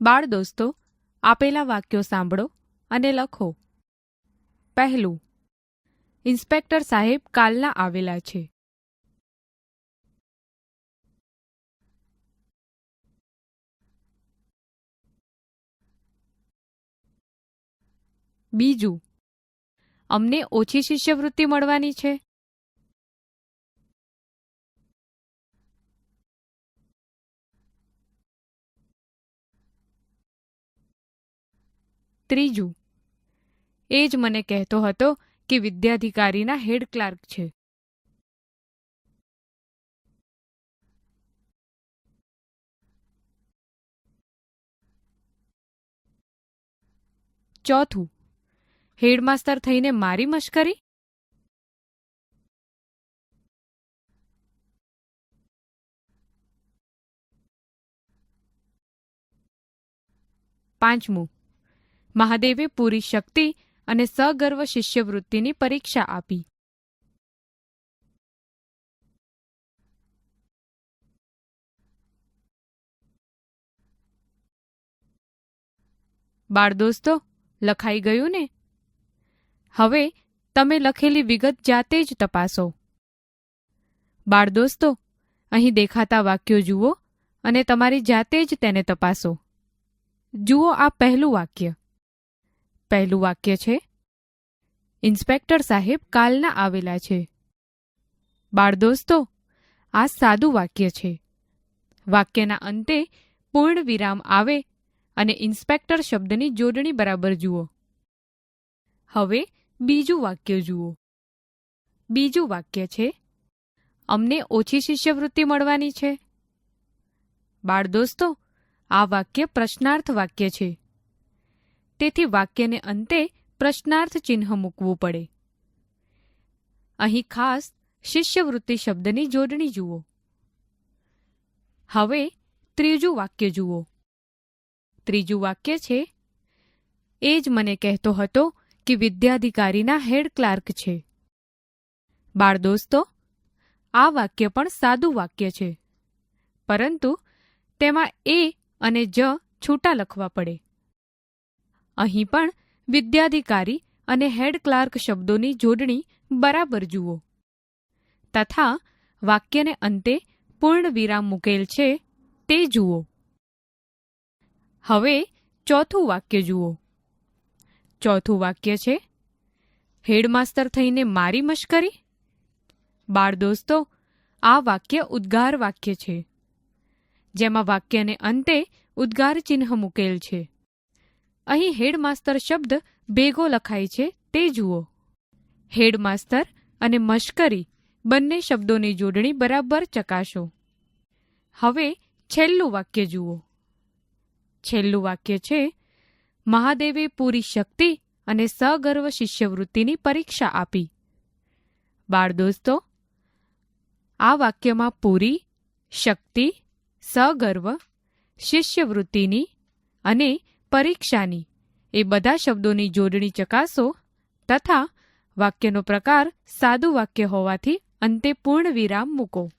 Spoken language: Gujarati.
બાળ દોસ્તો, આપેલા વાક્યો સાંભળો અને લખો. પહેલું, ઇન્સ્પેક્ટર સાહેબ કાલના આવેલા છે. બીજું, અમને ઓછી શિષ્યવૃત્તિ મળવાની છે. ત્રીજું, એ જ મને કહેતો હતો કે વિદ્યાધિકારીના હેડ ક્લાર્ક છે. ચોથું, હેડમાસ્તર થઈને મારી મશ્કરી? પાંચમું મહાદેવે પૂરી શક્તિ અને સગર્વ શિષ્યવૃત્તિની પરીક્ષા આપી. બાળ દોસ્તો, લખાઈ ગયું ને? હવે તમે લખેલી વિગત જાતે જ તપાસો. બાળ દોસ્તો, અહીં દેખાતા વાક્યો જુઓ અને તમારી જાતે જ તેને તપાસો. જુઓ આ પહેલું વાક્ય. પહેલું વાક્ય છે, ઇન્સ્પેક્ટર સાહેબ કાલના આવેલા છે. બાળ દોસ્તો, આ સાદું વાક્ય છે. વાક્યના અંતે પૂર્ણ વિરામ આવે અને ઇન્સ્પેક્ટર શબ્દની જોડણી બરાબર જુઓ. હવે બીજું વાક્ય જુઓ. બીજું વાક્ય છે, અમને ઓછી શિષ્યવૃત્તિ મળવાની છે. બાળ દોસ્તો, આ વાક્ય પ્રશ્નાર્થ વાક્ય છે. તેથી વાક્યને અંતે પ્રશ્નાર્થ ચિહ્ન મૂકવું પડે. અહીં ખાસ શિષ્યવૃત્તિ શબ્દની જોડણી જુઓ. હવે ત્રીજું વાક્ય જુઓ. ત્રીજું વાક્ય છે, એ જ મને કહેતો હતો કે વિદ્યાધિકારીના હેડ ક્લાર્ક છે. બાળ દોસ્તો આ વાક્ય પણ સાદું વાક્ય છે, પરંતુ તેમાં એ અને જ છૂટા લખવા પડે. અહીં પણ વિદ્યાધિકારી અને હેડ ક્લાર્ક શબ્દોની જોડણી બરાબર જુઓ. તથા વાક્યને અંતે પૂર્ણ વિરામ મૂકેલ છે, તે જુઓ. હવે ચોથું વાક્ય જુઓ. ચોથું વાક્ય છે, હેડમાસ્તર થઈને મારી મશ્કરી? બાળ દોસ્તો, આ વાક્ય ઉદ્ગાર વાક્ય છે, જેમાં વાક્યને અંતે ઉદ્ગાર ચિહ્ન મૂકેલ છે. અહીં હેડમાસ્તર શબ્દ ભેગો લખાય છે, તે જુઓ. હેડમાસ્તર અને મશ્કરી બંને શબ્દોની જોડણી બરાબર ચકાસો. હવે છેલ્લું વાક્ય જુઓ. છેલ્લું વાક્ય છે, મહાદેવે પૂરી શક્તિ અને સગર્વ શિષ્યવૃત્તિની પરીક્ષા આપી. બાળ દોસ્તો, આ વાક્યમાં પૂરી, શક્તિ, સગર્વ, શિષ્યવૃત્તિની અને પરીક્ષાની. એ બધા શબ્દોની જોડણી ચકાસો તથા વાક્યનો પ્રકાર સાદું વાક્ય હોવાથી અંતે પૂર્ણ વિરામ મૂકો.